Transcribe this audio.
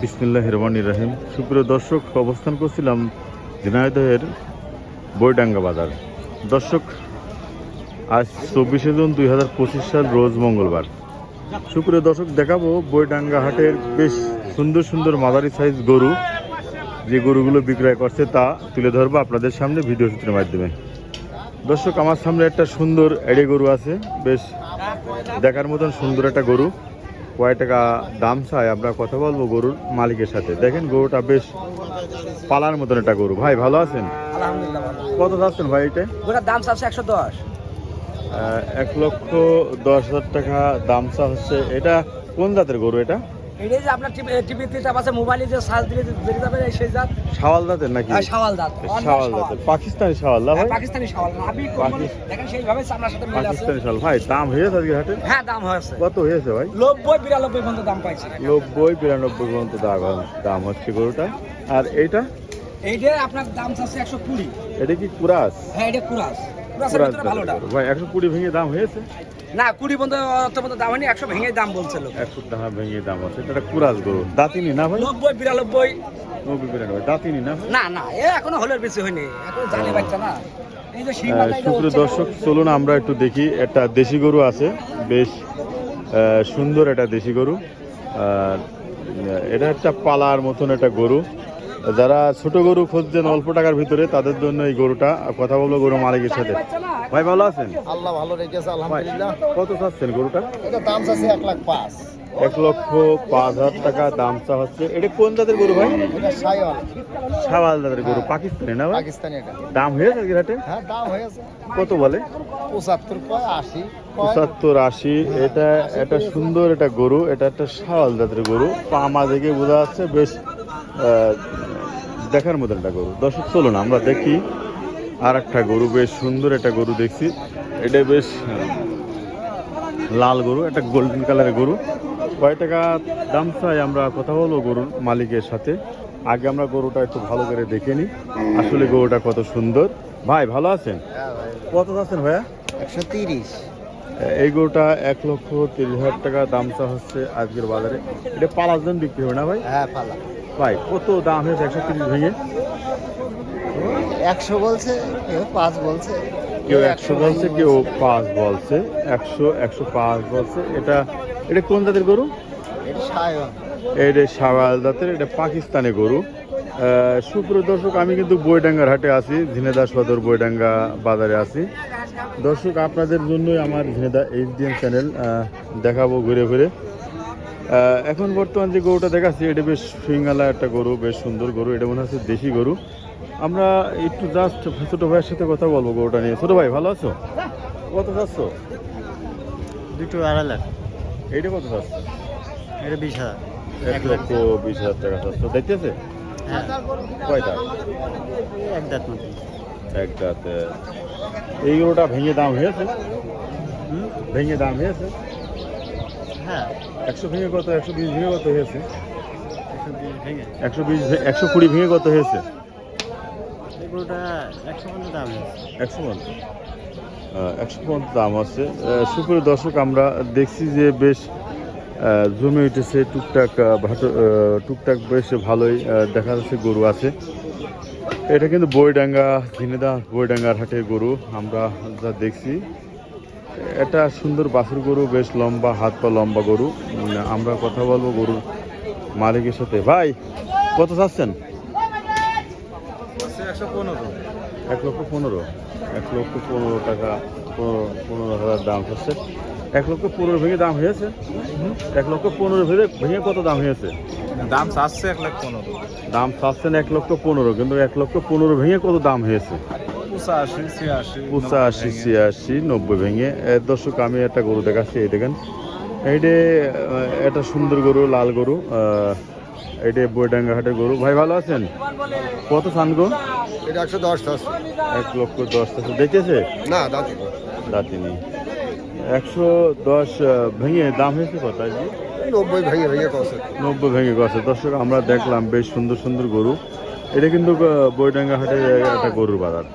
বিসমিল্লাহ রহমান রাহিম। সুপ্রিয় দর্শক, অবস্থান করছিলাম ঝিনাইদহের বইডাঙ্গা বাজার। দর্শক, আজ চব্বিশে জুন দুই হাজার পঁচিশ সাল, রোজ মঙ্গলবার। সুপ্রিয় দর্শক, দেখাবো বইডাঙ্গা হাটের বেশ সুন্দর সুন্দর মাদারি সাইজ গরু। যে গরুগুলো বিক্রয় করছে তা তুলে ধরবো আপনাদের সামনে ভিডিও সূত্রের মাধ্যমে। দর্শক, আমার সামনে একটা সুন্দর এড়ে গরু আছে। বেশ দেখার মতন সুন্দর একটা গরু। কয় টাকা দাম চাই? আমরা কথা বলব গরুর মালিকের সাথে। দেখেন গরুটা বেশ পালার মতন একটা গরু। ভাই ভালো আছেন? কত যাচ্ছেন ভাই এটা? দাম চাচ্ছে একশো দশ। এক লক্ষ দশ হাজার টাকা দাম চা হচ্ছে এটা কোন জাতের গরু এটা? এটাই যে আপনার টিভিতে চাপ আছে মোবাইলে যে সার্চ দিলে বেরিয়ে যাবে সেই জাত? শাওয়াল জাতের নাকি? শাওয়াল শাওয়াল শাওয়াল। পাকিস্তানি শাওয়াল না হ্যাঁ, ভাই? পাকিস্তানি শাওয়াল। দেখেন সেইভাবে চামড়ার সাথে মিল আছে? পাকিস্তানি শাওয়াল। ভাই দাম হয়েছে আজকে হাটে? হ্যাঁ দাম হয়েছে। কত হয়েছে ভাই? নব্বই বিরানব্বই পর্যন্ত দাম পাইছে। নব্বই বিরানব্বই পর্যন্ত দাম দাম হচ্ছে গরুটা। আর এইটা? এইটা আপনার দাম একশো কুড়ি। এটা কি কুরাস? হ্যাঁ এটা কুরাস। কুরাসের ভিতরে ভালোটা। ভাই একশো কুড়ি ভেঙে দাম হয়েছে? না কুড়ি পর্যন্ত অত পর্যন্ত দাম হয়নি একশো ভেঙে দাম বলছে লোক। একশো টাকা ভেঙে দাম আছে এটা কুরাস গরু। দাঁতিনি না ভাই? নব্বই বিরানব্বই। নব্বই বিরানব্বই দাঁতিনি না না না এ এখনও হলের বেশি হয়নি এখন জানে বাচ্চা না। সুপ্রিয় দর্শক চলুন আমরা একটু দেখি একটা দেশি গরু আছে বেশ সুন্দর একটা দেশি গরু। আর এটা একটা পালার মতন একটা গরু। যারা ছোট গরু খুঁজছেন অল্প টাকার ভিতরে তাদের জন্য এই গরুটা। কথা বলব গরু মালিকের সাথে। ভাই ভালো আছেন? আল্লাহ ভালো রেখেছে আলহামদুলিল্লাহ। কত চাচ্ছেন গরুটা? এটা দাম চাচ্ছে এক লাখ পাঁচ। এক লক্ষ পাঁচ হাজার টাকা দাম চা হচ্ছে। এটা কোন জাতের গরু ভাই? সাওয়াল জাতের গরু পাকিস্তানি না পাকিস্তানি এটা। দাম হয়েছে হাটে? হ্যাঁ কত বলে? পঁচাত্তর কয় আশি পঁচাত্তর আশি। এটা একটা সুন্দর একটা গরু এটা একটা শাওয়াল জাতের গরু। পামা দেখে বোঝা যাচ্ছে বেশ দেখার মতো একটা গরু। দর্শক চলুন আমরা দেখি আর একটা গরু। বেশ সুন্দর একটা গরু দেখছি। এটা বেশ লাল গরু একটা গোল্ডেন কালারের গরু। কয় টাকা দাম চাই আমরা কথা বলব গরুর মালিকের সাথে? আগে আমরা গরুটা একটু ভালো করে দেখে নিই। আসলে গরুটা কত সুন্দর। ভাই ভালো আছেন? কত আছেন ভাইয়া? একশো তিরিশ। এই গরুটা এক লক্ষ তিরিশ হাজার টাকা দাম চা হচ্ছে আজকের বাজারে। এটা পালার জন্য বিক্রি হবে না ভাই? হ্যাঁ পালা। ভাই কত দাম হয়েছে? একশো তিরিশ ভেঙে? একশো বলছে কেউ পাঁচ বলছে। কেউ একশো বলছে কেউ পাঁচ বলছে। একশো একশো পাঁচ বলছে। এটা এটা কোন জাতের গরু? এটা সাওয়াল জাতের এটা পাকিস্তানি গরু। আহ, সুপ্রিয় দর্শক আমি কিন্তু বইডাঙ্গার হাটে আছি ঝিনেদা সদর বইডাঙ্গা বাজারে আছি। দর্শক আপনাদের জন্যই আমার ঝিনেদা এইচডিএম চ্যানেল দেখাবো ঘুরে ঘুরে। এখন বর্তমান যে গরুটা দেখাচ্ছি এটা বেশ সুইঙ্গালা একটা গরু বেশ সুন্দর গরু এটা মনে হচ্ছে দেশি গরু। আমরা একটু জাস্ট ছোটো ভাইয়ের সাথে কথা বলব গরুটা নিয়ে। ছোটো ভাই ভালো আছো? কত চাচ্ছ দুটো আড়াই লাখ। এইটা কত চাচ্ছ এটা বিশ হাজার। এক লক্ষ বিশ হাজার টাকা চাচ্ছ দেখতেছে? হ্যাঁ। কয়টা এক দাঁত মতো। একটাতে এই গরুটা ভেঙে দাম হয়েছে? ভেঙে দাম হয়েছে? হ্যাঁ। একশো ভেঙে কত একশো বিশ ভেঙে কত হয়েছে। একশো বিশ একশো কুড়ি ভেঙে কত হয়েছে। একশো পর্যন্ত দাম আছে। আহ, সুপ্রিয় দর্শক আমরা দেখছি যে বেশ জমে উঠেছে টুকটাক টুকটাক বেশ ভালোই দেখা যাচ্ছে গরু আছে। এটা কিন্তু বইডাঙ্গা ঝিনেদা বইডাঙ্গার হাটে গরু। আমরা যা দেখছি এটা সুন্দর বাছুর গরু বেশ লম্বা হাত পা লম্বা গরু। আমরা কথা বলব গরুর মালিকের সাথে। ভাই কত চাচ্ছেন? এক লক্ষ পনেরো। এক লক্ষ পনেরো টাকা পনেরো পনেরো হাজার দাম হচ্ছে। এক লক্ষ পনেরো ভেঙে দাম হয়েছে? এক লক্ষ পনেরো ভেঙে ভেঙে কত দাম হয়েছে? দাম চাচ্ছে এক লাখ পনেরো। দাম চাচ্ছেন এক লক্ষ পনেরো কিন্তু এক লক্ষ পনেরো ভেঙে কত দাম হয়েছে? পঁচাশি ছিয়াশি নব্বই ভেঙে। দর্শক আমি একটা গরু দেখাচ্ছি এই দেখেন। এইটা একটা সুন্দর গরু লাল গরু এইটা বইডাঙ্গা হাটের গরু। ভাই ভালো আছেন? কত চান গো? এটা একশো দশ দশ এক লক্ষ দশ টাকা দেখেছে? না দাঁতি দাঁতি নেই। একশো দশ ভেঙে দাম হয়েছে কত আজকে? নব্বই ভেঙে ভেঙে কষে। নব্বই ভেঙে গেছে দর্শক আমরা দেখলাম বেশ সুন্দর সুন্দর গরু। এটা কিন্তু বইডাঙ্গা হাটের একটা গরুর বাজার।